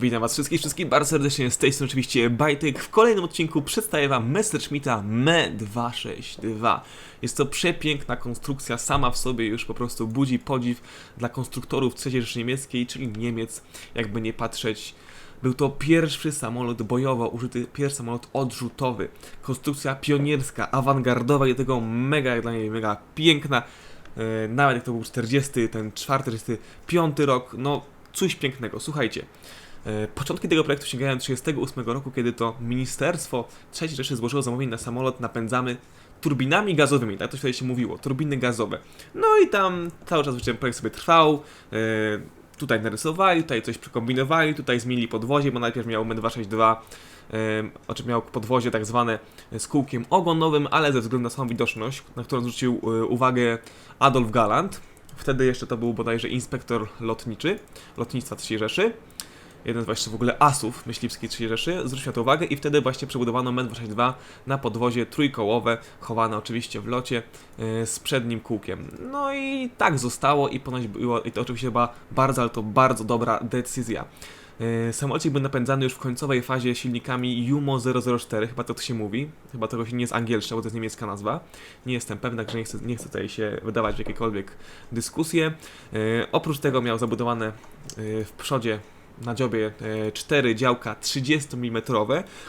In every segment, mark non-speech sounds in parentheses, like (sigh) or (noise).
Witam was wszystkich, wszystkich bardzo serdecznie, z tej strony oczywiście Bajtek. W kolejnym odcinku przedstawię wam Messerschmitta Me262. Jest to przepiękna konstrukcja, sama w sobie już po prostu budzi podziw dla konstruktorów III Rzeszy Niemieckiej, czyli Niemiec, jakby nie patrzeć. Był to pierwszy samolot bojowo użyty, pierwszy samolot odrzutowy. Konstrukcja pionierska, awangardowa i tego mega, jak dla mnie mega piękna. E, Nawet jak to był 40, ten 45 rok, no coś pięknego. Słuchajcie, Początki tego projektu sięgają 1938 roku, kiedy to Ministerstwo III Rzeszy złożyło zamówienie na samolot napędzany turbinami gazowymi, tak to wtedy się mówiło, turbiny gazowe. No i tam cały czas projekt sobie trwał, e, tutaj narysowali, tutaj coś przekombinowali, tutaj zmienili podwozie, bo najpierw miał M262, e, o czym miał podwozie tak zwane z kółkiem ogonowym, ale ze względu na swoją widoczność, na którą zwrócił e, uwagę Adolf Galland, wtedy jeszcze to był bodajże inspektor lotniczy, lotnictwa III Rzeszy, jeden z właśnie w ogóle asów myśliwskiej III Rzeszy, zwrócił na to uwagę i wtedy właśnie przebudowano MEN-262 na podwozie trójkołowe, chowane oczywiście w locie yy, z przednim kółkiem. No i tak zostało i ponoć było, i to oczywiście była bardzo, ale to bardzo dobra decyzja. Yy, Samolocik był napędzany już w końcowej fazie silnikami Jumo 004, chyba to, to się mówi, chyba tego się nie jest angielska, bo to jest niemiecka nazwa. Nie jestem pewny, także nie chcę, nie chcę tutaj się wydawać w jakiekolwiek dyskusje. Yy, oprócz tego miał zabudowane w przodzie na dziobie e, cztery działka 30 mm,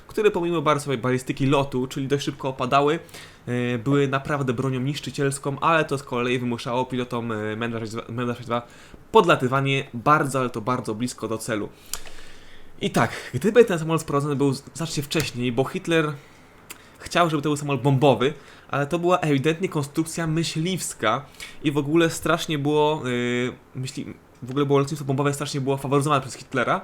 które pomimo bardzo balistyki lotu, czyli dość szybko opadały, e, były naprawdę bronią niszczycielską, ale to z kolei wymuszało pilotom e, MEN-262 podlatywanie bardzo, ale to bardzo blisko do celu. I tak, gdyby ten samolot sprowadzony był znacznie wcześniej, bo Hitler chciał, żeby to był samolot bombowy, ale to była ewidentnie konstrukcja myśliwska i w ogóle strasznie było yy, myśli, w ogóle było lotnictwo bombowe strasznie było faworyzowane przez Hitlera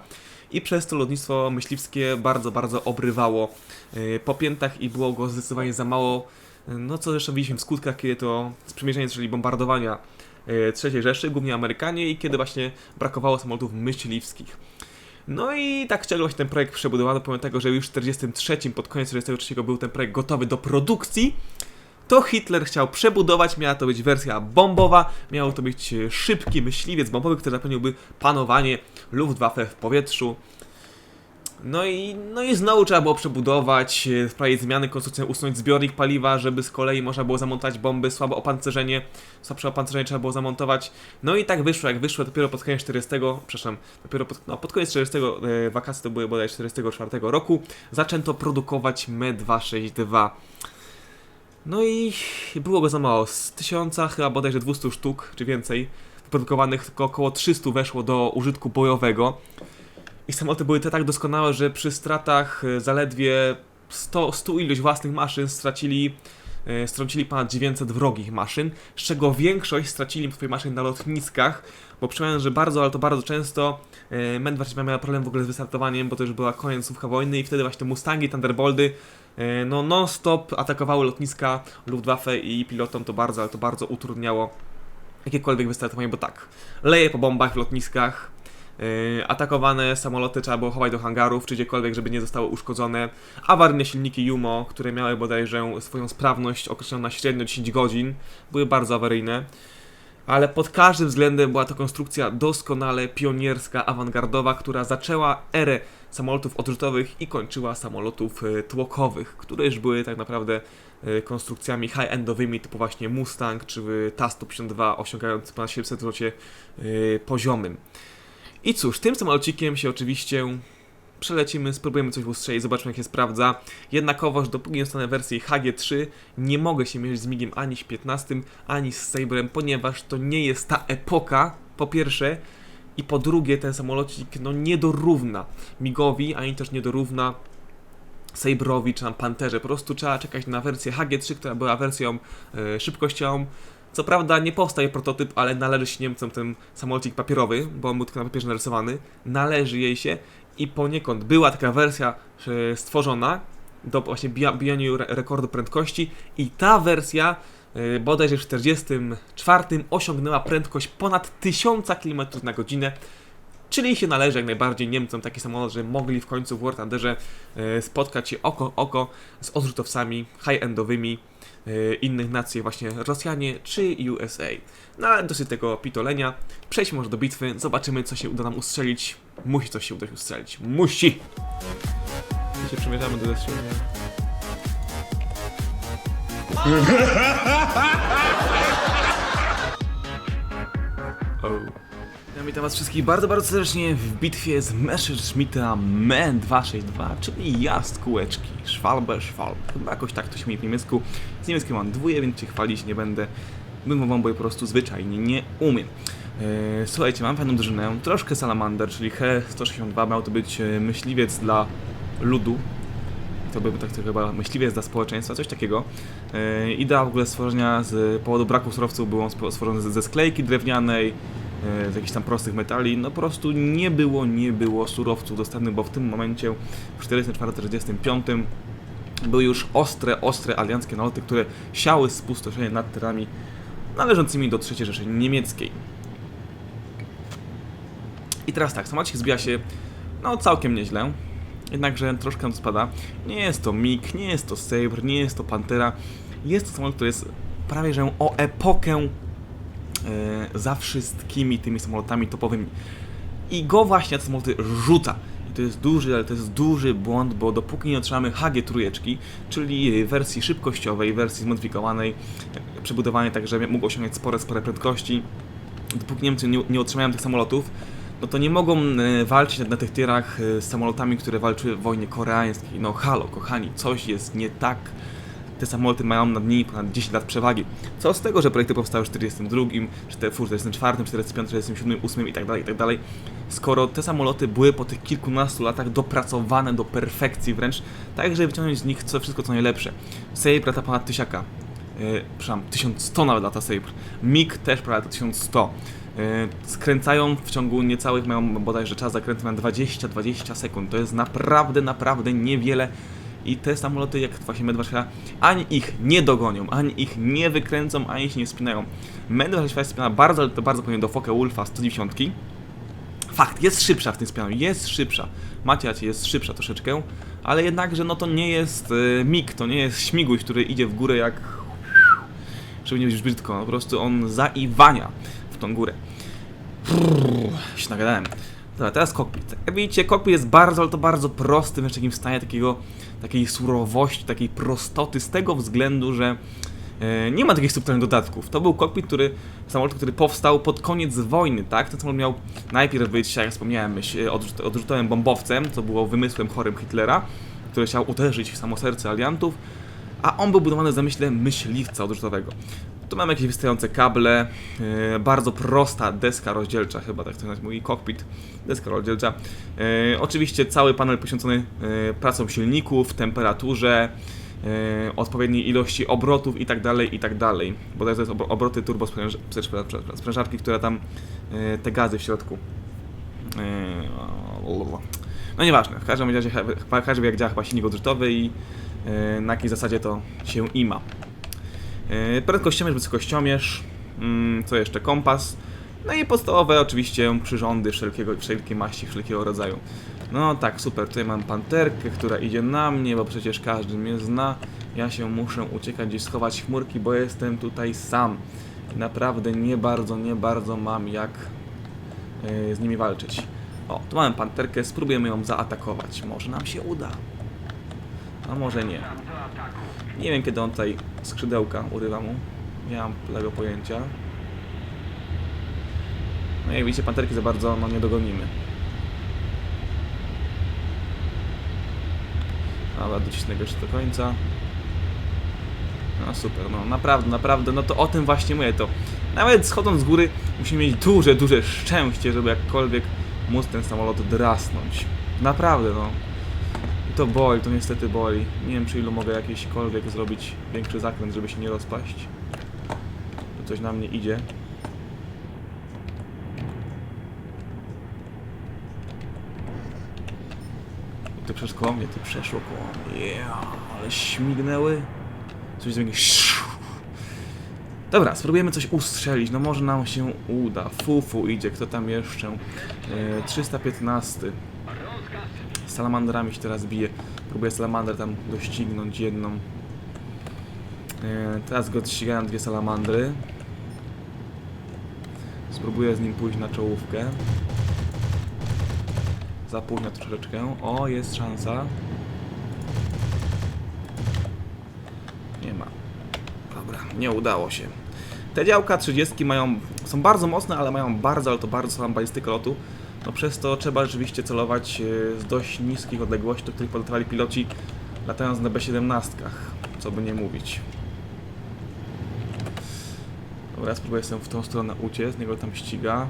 i przez to lotnictwo myśliwskie bardzo, bardzo obrywało yy, po piętach i było go zdecydowanie za mało, yy, no co zresztą widzieliśmy w skutkach, kiedy to sprzymierzenie zaczęli bombardowania yy, III Rzeszy, głównie Amerykanie i kiedy właśnie brakowało samolotów myśliwskich. No i tak chciał właśnie ten projekt przebudowano, pomimo tego, że już w 43 pod koniec 43 był ten projekt gotowy do produkcji, to Hitler chciał przebudować, miała to być wersja bombowa, miał to być e, szybki myśliwiec bombowy, który zapewniłby panowanie Luftwaffe w powietrzu. No i, no i znowu trzeba było przebudować, e, wprowadzić zmiany konstrukcyjne, usunąć zbiornik paliwa, żeby z kolei można było zamontować bomby, słabe opancerzenie, słabsze opancerzenie trzeba było zamontować. No i tak wyszło, jak wyszło dopiero pod koniec 40, przepraszam, dopiero pod, no, pod koniec 40, e, wakacji to były bodaj 44 roku, zaczęto produkować Me-262. No i było go za mało. Z tysiąca, chyba bodajże 200 sztuk, czy więcej, wyprodukowanych tylko około 300 weszło do użytku bojowego. I samoloty były te tak doskonałe, że przy stratach e, zaledwie 100, 100 ilość własnych maszyn stracili, e, stracili ponad 900 wrogich maszyn, z czego większość stracili swoje maszyny na lotniskach, bo przypominam, że bardzo, ale to bardzo często e, Men-22 miała problem w ogóle z wystartowaniem, bo to już była końcówka wojny i wtedy właśnie te Mustangi, Thunderbolty e, no non-stop atakowały lotniska Luftwaffe i pilotom to bardzo, ale to bardzo utrudniało jakiekolwiek wystartowanie, bo tak, leje po bombach w lotniskach, Yy, atakowane samoloty trzeba było chować do hangarów, czy gdziekolwiek, żeby nie zostały uszkodzone. Awaryjne silniki Jumo, które miały bodajże swoją sprawność określoną na średnio 10 godzin, były bardzo awaryjne. Ale pod każdym względem była to konstrukcja doskonale pionierska, awangardowa, która zaczęła erę samolotów odrzutowych i kończyła samolotów e, tłokowych, które już były tak naprawdę e, konstrukcjami high-endowymi typu właśnie Mustang czy e, Ta-152 osiągający ponad 700 w locie poziomym. I cóż, tym samolocikiem się oczywiście przelecimy, spróbujemy coś ustrzelić, zobaczmy jak się sprawdza. Jednakowoż dopóki nie dostanę wersji HG3 nie mogę się mierzyć z MIGiem ani z 15, ani z Sabrem, ponieważ to nie jest ta epoka, po pierwsze, i po drugie ten samolocik no nie dorówna MIGowi, ani też nie dorówna Sabrowi czy tam Panterze. Po prostu trzeba czekać na wersję HG3, która była wersją e, szybkościową. Co prawda nie powstaje prototyp, ale należy się Niemcom ten samolocik papierowy, bo on był tylko na papierze narysowany. Należy jej się i poniekąd była taka wersja e, stworzona do właśnie bija- rekordu prędkości i ta wersja bodajże w 1944 osiągnęła prędkość ponad 1000 km na godzinę, Czyli się należy jak najbardziej Niemcom taki samolot, że mogli w końcu w War Thunderze e, spotkać się oko oko z odrzutowcami high-endowymi e, innych nacji, właśnie Rosjanie czy USA. No ale dosyć tego pitolenia. Przejdźmy może do bitwy, zobaczymy co się uda nam ustrzelić. Musi coś się udać ustrzelić. Musi! My się przymierzamy do zestrzelenia. (laughs) Ja witam was wszystkich bardzo, bardzo serdecznie w bitwie z Messerschmitta Me 262, czyli jazd kółeczki, Schwalbe, Schwalbe. Chyba jakoś tak to się mówi w niemiecku. Z niemieckim mam dwóje, więc się chwalić nie będę. Bym wam, bo po prostu zwyczajnie nie umiem. Eee, słuchajcie, mam fajną drużynę, troszkę salamander, czyli He-162 miał to być e, myśliwiec dla ludu, to by tak chyba myśliwiec dla społeczeństwa, coś takiego. Yy, idea w ogóle stworzenia z powodu braku surowców był on stworzony ze, sklejki drewnianej, yy, z jakichś tam prostych metali. No po prostu nie było, nie było surowców dostępnych, bo w tym momencie w 1944-1945 były już ostre, ostre alianckie naloty, które siały spustoszenie nad terenami należącymi do III Rzeszy Niemieckiej. I teraz tak, samolocik zbija się no całkiem nieźle. Jednakże troszkę spada. Nie jest to MiG, nie jest to Sabre, nie jest to Pantera. Jest to samolot, który jest prawie że o epokę e, za wszystkimi tymi samolotami topowymi. I go właśnie te samoloty rzuca. I to jest duży, ale to jest duży błąd, bo dopóki nie otrzymamy HG trójeczki, czyli wersji szybkościowej, wersji zmodyfikowanej, przebudowanej tak, żeby mógł osiągać spore, spore prędkości, dopóki Niemcy nie, nie otrzymają tych samolotów, no to nie mogą e, walczyć na, na tych tierach e, z samolotami, które walczyły w wojnie koreańskiej. No halo, kochani, coś jest nie tak. Te samoloty mają nad nimi ponad 10 lat przewagi. Co z tego, że projekty powstały w 42, czy te w 44, 45, 47, 8 i tak dalej, i tak dalej, skoro te samoloty były po tych kilkunastu latach dopracowane do perfekcji wręcz, tak żeby wyciągnąć z nich co, wszystko co najlepsze. Sabre lata ponad tysiaka. Yy, przepraszam, 1100 nawet lata Sabre. MiG też prawie 1100. Yy, skręcają w ciągu niecałych, mają bodajże czas zakrętu na 20-20 sekund. To jest naprawdę, naprawdę niewiele. I te samoloty, jak właśnie Med-22, ani ich nie dogonią, ani ich nie wykręcą, ani się nie spinają. Med-22 jest spinana bardzo, ale to bardzo powiem do Focke-Wulfa 190. Fakt, jest szybsza w tym spinaniu, jest szybsza. Macie rację, jest szybsza troszeczkę, ale jednakże no to nie jest y, MiG, to nie jest śmiguś, który idzie w górę jak... Żeby nie być brzydko, po prostu on zaiwania w tą górę. Brrr, się nagadałem. Dobra, teraz kokpit. Jak widzicie, kokpit jest bardzo, ale to bardzo prosty, w takim stanie takiego, takiej surowości, takiej prostoty, z tego względu, że e, nie ma takich subtelnych dodatków. To był kokpit, który, samolot, który powstał pod koniec wojny, tak? Ten samolot miał najpierw być, jak wspomniałem, e, odrzut, odrzutowym bombowcem, co było wymysłem chorym Hitlera, który chciał uderzyć w samo serce aliantów, a on był budowany w zamyśle myśliwca odrzutowego. Tu mamy jakieś wystające kable, e, bardzo prosta deska rozdzielcza, chyba tak to mój kokpit, deska rozdzielcza. E, oczywiście cały panel poświęcony e, pracom silników, temperaturze, e, odpowiedniej ilości obrotów i tak dalej, i tak dalej. Bo to jest obro- obroty turbo spręż- spręż- spręż- sprężarki, która tam e, te gazy w środku. E, no nieważne, w każdym razie, w każdym jak działa chyba silnik odrzutowy i e, na jakiej zasadzie to się ima. Yy, Prędkościomierz, wysokościomierz, mm, co jeszcze, kompas, no i podstawowe oczywiście przyrządy wszelkiego, wszelkiej maści, wszelkiego rodzaju. No tak, super, tutaj mam panterkę, która idzie na mnie, bo przecież każdy mnie zna. Ja się muszę uciekać gdzieś schować chmurki, bo jestem tutaj sam. Naprawdę nie bardzo, nie bardzo mam jak yy, z nimi walczyć. O, tu mamy panterkę, spróbujemy ją zaatakować. Może nam się uda. A może nie. Nie wiem kiedy on tutaj skrzydełka urywa mu. Nie mam tego pojęcia. No jak widzicie, panterki za bardzo no, nie dogonimy. Dobra, docisnę go jeszcze do końca. No super, no naprawdę, naprawdę, no to o tym właśnie mówię, to nawet schodząc z góry musimy mieć duże, duże szczęście, żeby jakkolwiek móc ten samolot drasnąć. Naprawdę, no. To boli, to niestety boli. Nie wiem, czy ilu mogę jakieśkolwiek zrobić większy zakręt, żeby się nie rozpaść. Tu coś na mnie idzie. Ty przeszło koło mnie, ty przeszło koło mnie. Yeah, ale śmignęły. Coś takiego. Dobra, spróbujemy coś ustrzelić. No może nam się uda. Fufu idzie, kto tam jeszcze? E, 315. Salamandrami się teraz bije. Próbuję salamandrę tam doścignąć jedną. E, teraz go ścigają dwie salamandry. Spróbuję z nim pójść na czołówkę. Za późno troszeczkę. O, jest szansa. Nie ma. Dobra, nie udało się. Te działka 30 mają, są bardzo mocne, ale mają bardzo, ale to bardzo słabą balistykę lotu. No przez to trzeba rzeczywiście celować e, z dość niskich odległości, do których podlatywali piloci latając na B-17, co by nie mówić. Dobra, spróbuję sobie w tą stronę uciec, niego tam ściga.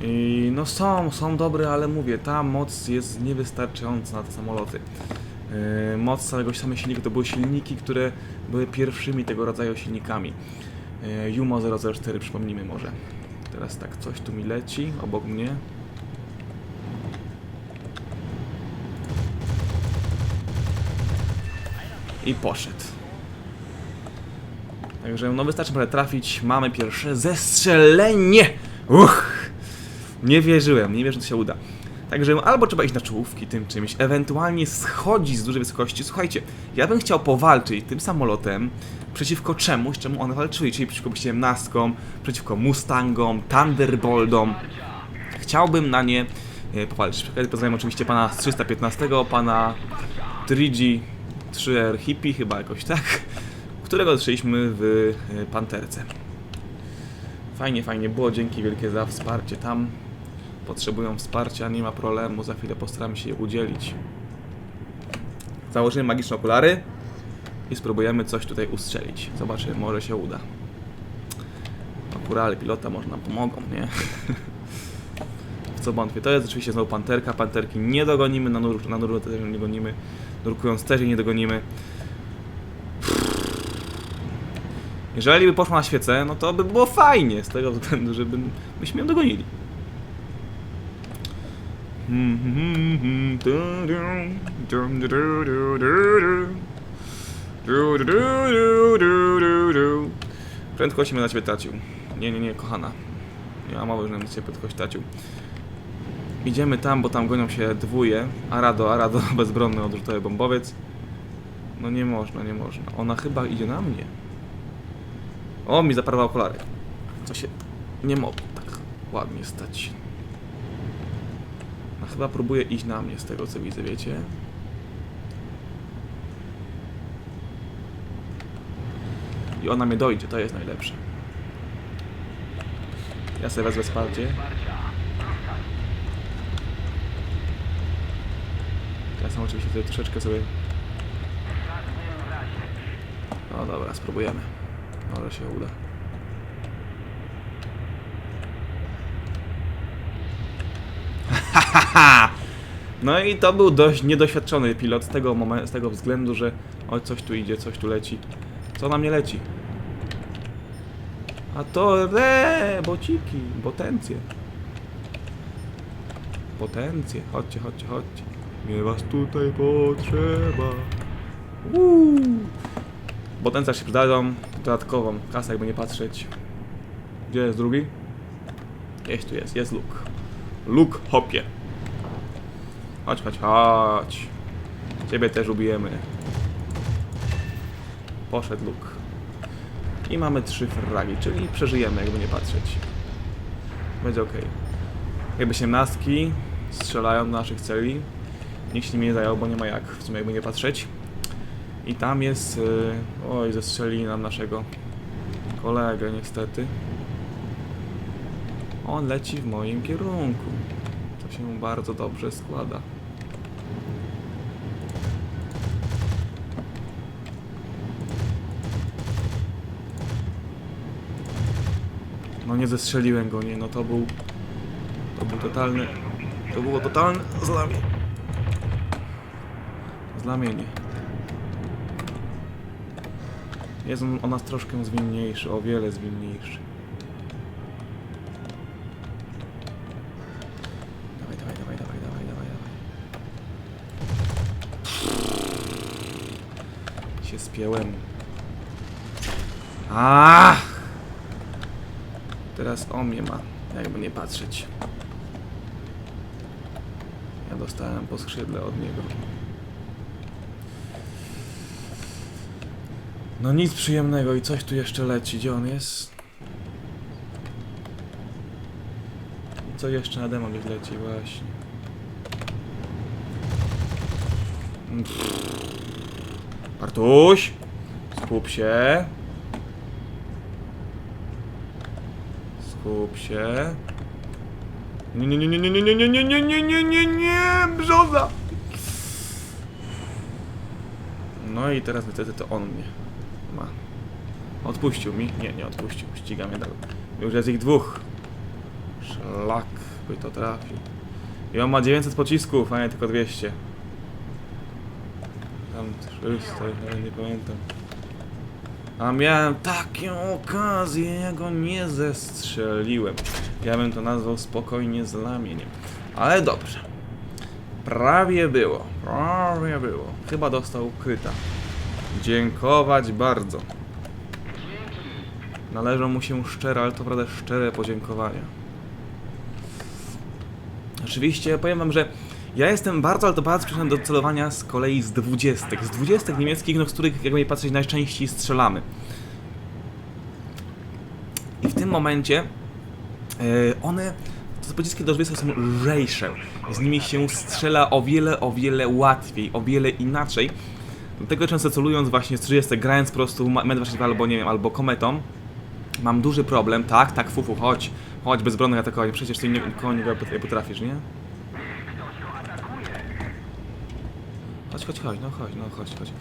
I no są, są dobre, ale mówię, ta moc jest niewystarczająca na te samoloty. Yy, moc całego samego silnika to były silniki, które były pierwszymi tego rodzaju silnikami. Jumo 004 przypomnijmy może. Teraz tak, coś tu mi leci obok mnie. I poszedł. Także no wystarczy parę trafić, mamy pierwsze zestrzelenie! Uch! Nie wierzyłem, nie wierzę, że to się uda. Także albo trzeba iść na czołówki tym czymś, ewentualnie schodzić z dużej wysokości. Słuchajcie, ja bym chciał powalczyć tym samolotem przeciwko czemuś, czemu one walczyły, czyli przeciwko B-17, przeciwko Mustangom, Thunderboltom. Chciałbym na nie e, powalczyć. Pozdrawiam oczywiście pana z 315, pana 3G 3R Hippie, chyba jakoś tak, którego zaczęliśmy w e, Panterce. Fajnie, fajnie było, dzięki wielkie za wsparcie tam. Potrzebują wsparcia, nie ma problemu, za chwilę postaramy się je udzielić. Założymy magiczne okulary i spróbujemy coś tutaj ustrzelić. Zobaczymy, może się uda. Okulary pilota może nam pomogą, nie? (laughs) w co wątpię. To jest oczywiście znowu panterka. Panterki nie dogonimy, na nurku, na nurku też nie dogonimy. Nurkując też jej nie dogonimy. Jeżeli by poszła na świecę, no to by było fajnie, z tego względu, żeby byśmy ją dogonili. Prędkość mnie na ciebie tracił. Nie, nie, nie, kochana. Nie ma mowy, że na ciebie prędkość tracił. Idziemy tam, bo tam gonią się dwóje. Arado, Arado, (laughs) bezbronny odrzutowy bombowiec. No nie można, nie można. Ona chyba idzie na mnie. O, mi zaparła okulary. Co się nie mogło tak ładnie stać. No chyba próbuje iść na mnie z tego co widzę, wiecie? I ona mnie dojdzie, to jest najlepsze. Ja sobie wezmę wsparcie. Ja sam oczywiście tutaj troszeczkę sobie... No dobra, spróbujemy. Może się uda. No i to był dość niedoświadczony pilot z tego, momen- z tego względu, że o coś tu idzie, coś tu leci. Co na mnie leci? A to re, bociki, potencje. Potencje, chodźcie, chodźcie, chodźcie. Nie was tutaj potrzeba. Uuu. Potencjal się przydadzą, dodatkową kasę jakby nie patrzeć. Gdzie jest drugi? Jest tu jest, jest Luke. Luke hopie. Chodź, chodź, chodź. Ciebie też ubijemy. Poszedł Luke. I mamy trzy fragi, czyli przeżyjemy, jakby nie patrzeć. Będzie ok. Jakby siemnastki strzelają do naszych celi. Nikt się nie zajął, bo nie ma jak, w sumie jakby nie patrzeć. I tam jest... y, Oj, zestrzelili nam naszego kolegę niestety. On leci w moim kierunku. To się bardzo dobrze składa. No nie zestrzeliłem go, nie, no to był... To był totalny... To było totalne zlamienie. Zlamienie. Jest on o nas troszkę zwinniejszy, o wiele zwinniejszy. Dawaj, dawaj, dawaj, dawaj, dawaj, dawaj. Się spięłem. A! Teraz on mnie ma, jakby nie patrzeć. Ja dostałem po skrzydle od niego. No nic przyjemnego i coś tu jeszcze leci. Gdzie on jest? Co jeszcze na demo gdzieś leci właśnie. Pff. Bartuś! Skup się. Skup się. Nie, nie, nie, nie, nie, nie, nie, nie, nie, nie, nie, nie, nie, brzoza! No i teraz niestety to on mnie ma. Odpuścił mi? Nie, nie odpuścił. Ściga mnie dalej. Już jest ich dwóch. Szlak by to trafił. I on ma 900 pocisków, a nie tylko 200. Tam 300, ale nie pamiętam. A miałem taką okazję, ja go nie zestrzeliłem. Ja bym to nazwał spokojnie zlamieniem. Ale dobrze. Prawie było. Prawie było. Chyba dostał kryta. Dziękować bardzo. Należą mu się szczere, ale to prawda szczere podziękowania. Oczywiście powiem wam, że ja jestem bardzo, ale to bardzo przyczyną do celowania z kolei z dwudziestek. Z dwudziestek niemieckich, no z których jakby patrzeć najczęściej strzelamy. I w tym momencie e, one, te pociski do 20 są lżejsze. Z nimi się strzela o wiele, o wiele łatwiej, o wiele inaczej. Dlatego często celując właśnie z 30, grając po prostu Med22 albo nie wiem, albo Kometą, mam duży problem, tak, tak, fufu, chodź, chodź, bezbronny atakowanie, przecież ty nie- nikogo nie pot- potrafisz, nie? Chodź, chodź, chodź, no chodź, no chodź, chodź.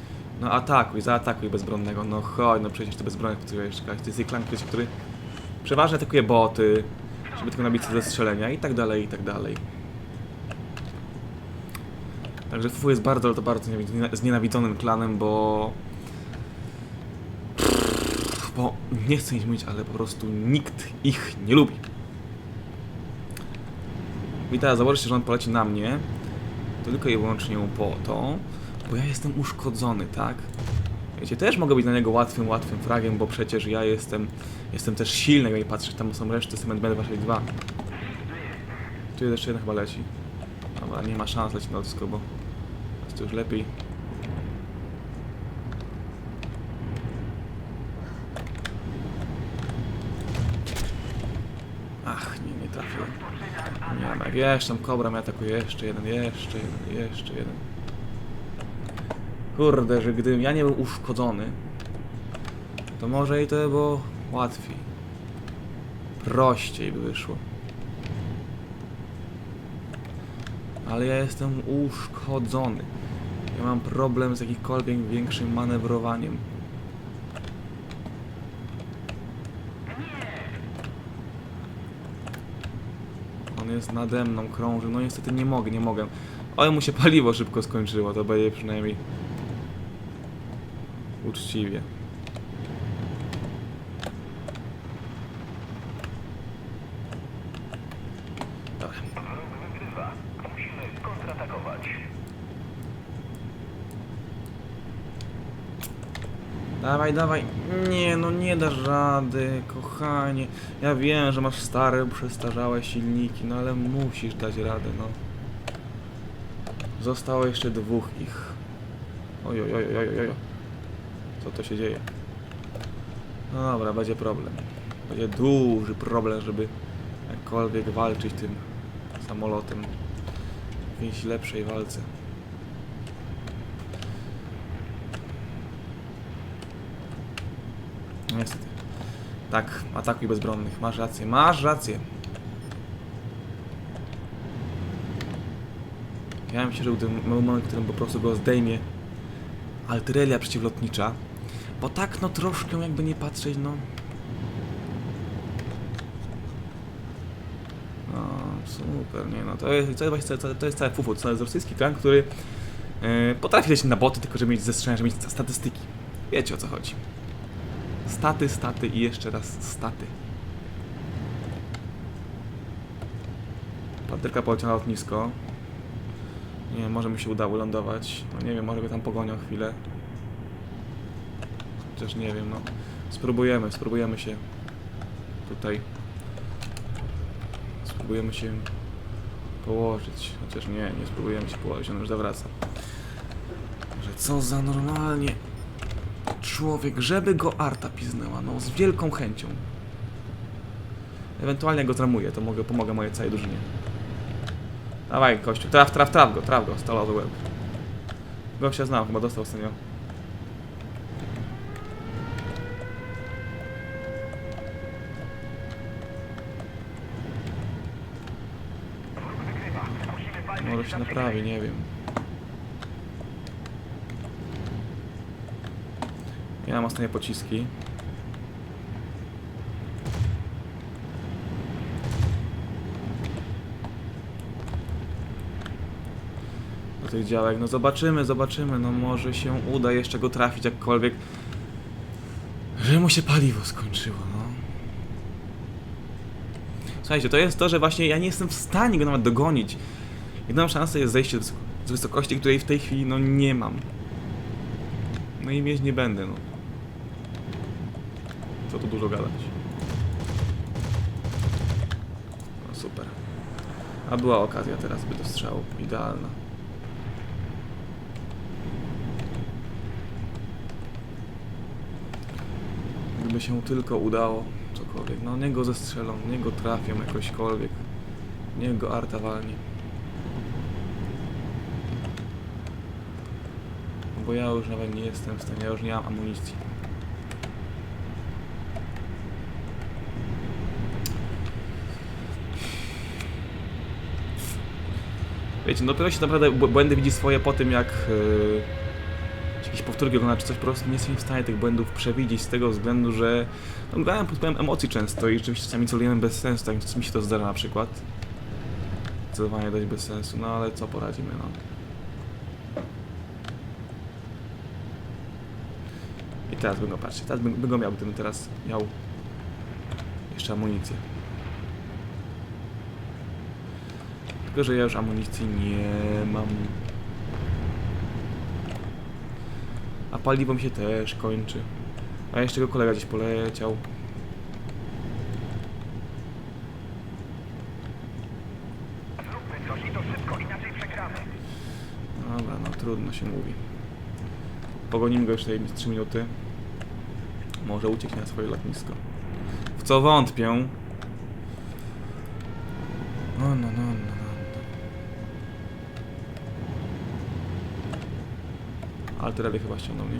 No atakuj, zaatakuj bezbronnego, no chodź, no przecież ty bezbronny atakujesz, czekaj, ty jesteś klank, który przeważnie atakuje boty, żeby tylko nabić ze strzelenia i tak dalej, i tak dalej. Także Fufu jest bardzo, ale to bardzo nienawi- znienawidzonym klanem, bo... Bo nie chcę nic mówić, ale po prostu nikt ich nie lubi. I teraz założycie, że on poleci na mnie, tylko i wyłącznie po to, bo ja jestem uszkodzony, tak? Wiecie, też mogę być na niego łatwym, łatwym fragiem, bo przecież ja jestem, jestem też silny, jak nie patrzeć, tam są reszty Cement Band 262. Tu jest jeszcze jeden chyba leci. Dobra, nie ma szans lecieć na lotnisko, bo jest to już lepiej. Ach, nie, nie trafiłem. Ma, jeszcze tam kobra mnie atakuje, jeszcze jeden, jeszcze jeden, jeszcze jeden. Kurde, że gdybym ja nie był uszkodzony, to może i to by było łatwiej. Prościej by wyszło. Ale ja jestem uszkodzony. Ja mam problem z jakimkolwiek większym manewrowaniem. On jest nade mną, krąży. No niestety nie mogę, nie mogę. Ale mu się paliwo szybko skończyło, to będzie przynajmniej uczciwie. Dobra. Wygrywa. Musimy kontratakować. Dawaj, dawaj. Nie, no nie dasz rady, kochanie. Ja wiem, że masz stare, przestarzałe silniki, no ale musisz dać radę, no. Zostało jeszcze dwóch ich. Oj, oj, oj, oj, oj. Co to się dzieje? No dobra, będzie problem. Będzie duży problem, żeby jakkolwiek walczyć tym samolotem w jakiejś lepszej walce. Niestety. Tak, atakuj bezbronnych. Masz rację, masz rację. Ja myślę, że był ten moment, w którym po prostu go zdejmie artyleria przeciwlotnicza. Bo tak, no troszkę jakby nie patrzeć, no... No, super, nie no, to jest, to jest, właśnie- to, to jest cały fufu, to jest rosyjski klan, który yy, potrafi lecieć na boty, tylko żeby mieć zestrzelenia, żeby mieć statystyki. Wiecie o co chodzi. Staty, staty i jeszcze raz staty. Patryka poleciał na lotnisko. Nie wiem, może mi się udało lądować. No nie wiem, może go tam pogonią chwilę. Chociaż nie wiem, no. Spróbujemy, spróbujemy się tutaj. Spróbujemy się położyć. Chociaż nie, nie spróbujemy się położyć, on już zawraca. Że co za normalnie człowiek, żeby go Arta piznęła, no z wielką chęcią. Ewentualnie go tramuję, to mogę, pomogę mojej całej drużynie. Dawaj, kościół, traf, traf, traf go, traf go, stalowy łeb. Gościa znam, chyba dostał ostatnio. Może się naprawi, nie wiem. Ja mam ostatnie pociski. Do tych działek, no zobaczymy, zobaczymy, no może się uda jeszcze go trafić jakkolwiek. Że mu się paliwo skończyło, no. Słuchajcie, to jest to, że właśnie ja nie jestem w stanie go nawet dogonić. Jedyną szansą jest zejście z wysokości, której w tej chwili no nie mam. No i mieć nie będę, no. Co tu dużo gadać. No super. A była okazja teraz by do strzału. Idealna. Gdyby się tylko udało cokolwiek. No niech go zestrzelą, niech go trafią jakośkolwiek. Niech go arta walnie. Bo ja już nawet nie jestem w stanie, ja już nie mam amunicji. Wiecie, no dopiero się naprawdę bł- błędy widzi swoje po tym, jak yy, jakieś powtórki ogląda, czy coś, po prostu nie jestem w stanie tych błędów przewidzieć z tego względu, że no, grałem pod wpływem emocji często i rzeczywiście czasami celujemy bez sensu, tak mi się to zdarza na przykład. Celowanie dość bez sensu, no ale co poradzimy, no. I teraz bym go, patrzcie, teraz bym, bym go miał, gdybym teraz miał jeszcze amunicję. Tylko, że ja już amunicji nie mam. A paliwo mi się też kończy. A jeszcze go kolega gdzieś poleciał. Zróbmy coś i to szybko, inaczej przegramy. Dobra, no trudno się mówi. Pogonimy go jeszcze 3 minuty. Może ucieknie na swoje lotnisko. W co wątpię. No, no, no, Alterelli chyba ściągnął, nie?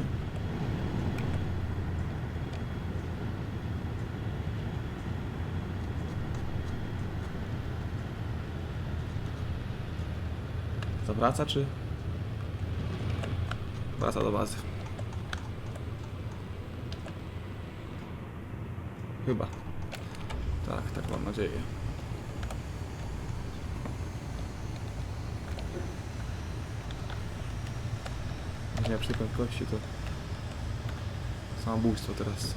Zawraca czy? Wraca do bazy. Chyba. Tak, tak mam nadzieję. Nie przy tej prędkości to samobójstwo teraz.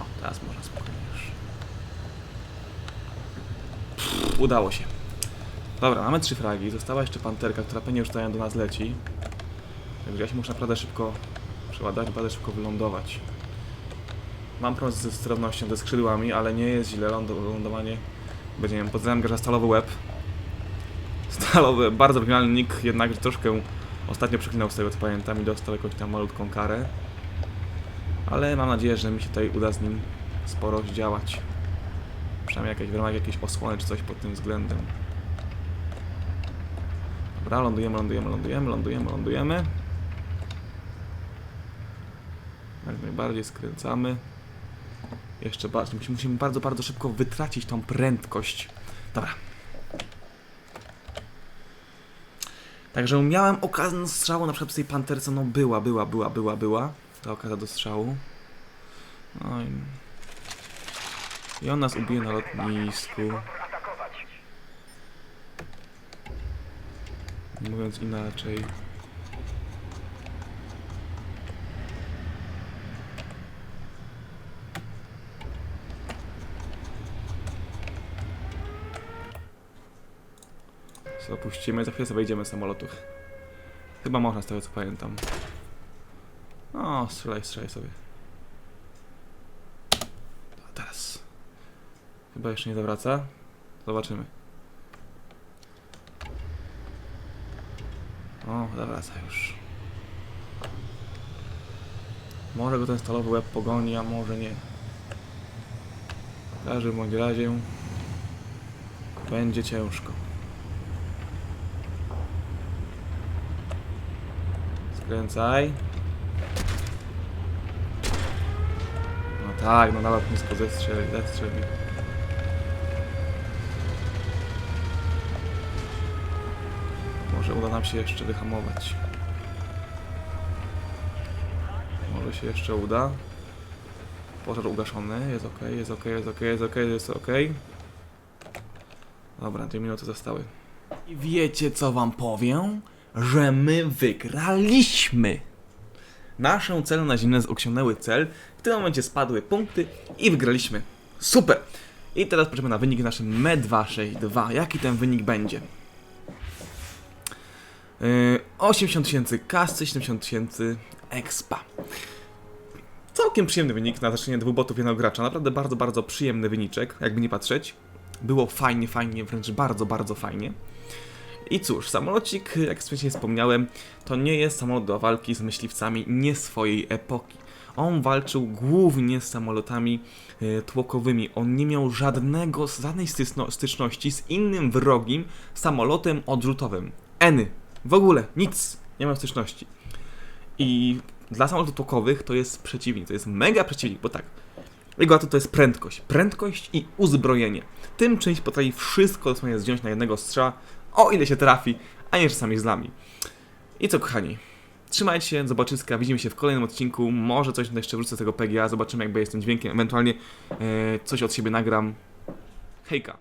O, teraz można spokojnie już. Pff, udało się. Dobra, mamy trzy fragi. Została jeszcze panterka, która pewnie już tutaj do nas leci. Także ja się muszę naprawdę szybko przeładować, naprawdę szybko wylądować. Mam problem ze sterownością, ze skrzydłami, ale nie jest źle lądo- lądowanie. Będzie, nie wiem, pod stalowy łeb. Stalowy, bardzo oryginalny nick, jednak troszkę ostatnio przeklinał z tego co pamiętam i dostał jakąś tam malutką karę. Ale mam nadzieję, że mi się tutaj uda z nim sporo zdziałać. Przynajmniej jakieś, w ramach jakiejś osłony czy coś pod tym względem. Dobra, lądujemy, lądujemy, lądujemy, lądujemy, lądujemy. Jak najbardziej skręcamy. Jeszcze bardziej. Musimy, musimy bardzo, bardzo szybko wytracić tą prędkość. Dobra. Także miałem okazję do strzału, na przykład z tej panterce, no była, była, była, była, była. Ta okazja do strzału. No i... I on nas ubije na lotnisku. Mówiąc inaczej. Co opuścimy, za chwilę sobie wejdziemy z samolotu. Chyba można z tego co pamiętam. O, strzelaj, strzelaj sobie. A teraz. Chyba jeszcze nie zawraca. Zobaczymy. O, zawraca już. Może go ten stalowy łeb pogoni, a może nie. W każdym bądź razie będzie ciężko. Skręcaj. No tak, no nawet nisko zestrzeli, zestrzeli. Może uda nam się jeszcze wyhamować. Może się jeszcze uda. Pożar ugaszony, jest ok, jest ok, jest ok, jest ok, jest ok. Dobra, dwie minuty zostały. I wiecie co wam powiem? Że my wygraliśmy! Naszę cel na zimne osiągnęły cel, w tym momencie spadły punkty i wygraliśmy. Super! I teraz patrzymy na wynik naszym Me262. Jaki ten wynik będzie? Yy, 80 tysięcy kasy, 70 tysięcy expa. Całkiem przyjemny wynik na zaczynanie dwóch botów jednego gracza. Naprawdę bardzo, bardzo przyjemny wyniczek, jakby nie patrzeć. Było fajnie, fajnie, wręcz bardzo, bardzo fajnie. I cóż, samolocik, jak wcześniej wspomniałem, to nie jest samolot do walki z myśliwcami nie swojej epoki. On walczył głównie z samolotami e, tłokowymi. On nie miał żadnego, żadnej styczno, styczności z innym wrogim samolotem odrzutowym. Eny. W ogóle nic. Nie miał styczności. I dla samolotów tłokowych to jest przeciwnik. To jest mega przeciwnik, bo tak. Jego atut to jest prędkość. Prędkość i uzbrojenie. Tym część potrafi wszystko dosłownie zdjąć na jednego strzała, o ile się trafi, a nie czasami z lami. I co, kochani? Trzymajcie się, zobaczyska, widzimy się w kolejnym odcinku. Może coś jeszcze wrócę z tego PGA, zobaczymy, jakby jest tym dźwiękiem, ewentualnie e, coś od siebie nagram. Hejka.